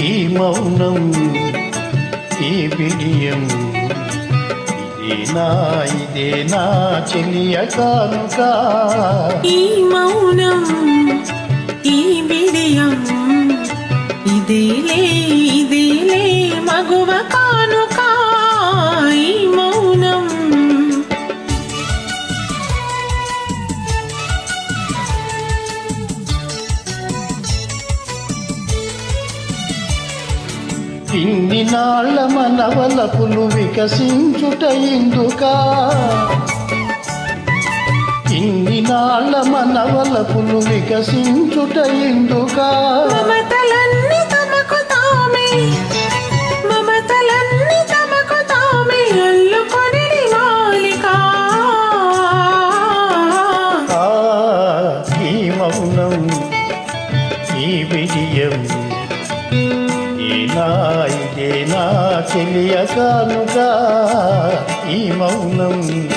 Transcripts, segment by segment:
ఈ మౌనం ఈ బిడియం ఇదేనా ఇదేనా చెలియ కానుక? ఈ ఇన్ని నాళ్ళ మనవలపులు వికసించుట ఎందుకా ఇన్ని నాళ్ళ మనవలపులు వికసించుట ఎందుకా మమతలన్నీ తమకు తామే. మమతలన్నీ తమకు తామే. అల్లుకొని మాలిక. ఆ, ఈ మౌనం ఈ విజయం ఈనా ఇదేనా చెలియ కానుక ఈ మౌనం.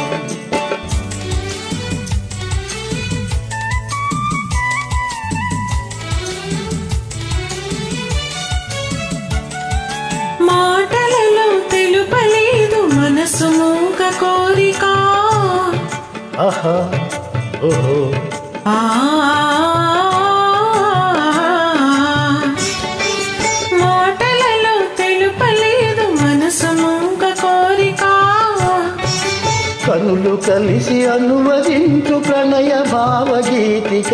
మాటలలో తెలుపలేదు మనసు మూక కోరిక. ఆహా ఓహో. ఆ. కనులు కలిసి అనువదించు ప్రణయ భావగీతిక.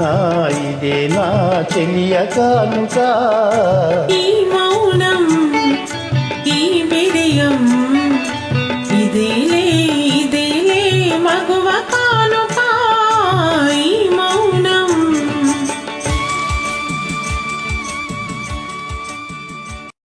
నా ఇదే నా చెలియ కానుక. ఈ మౌనం ఈ విదయం ఇదే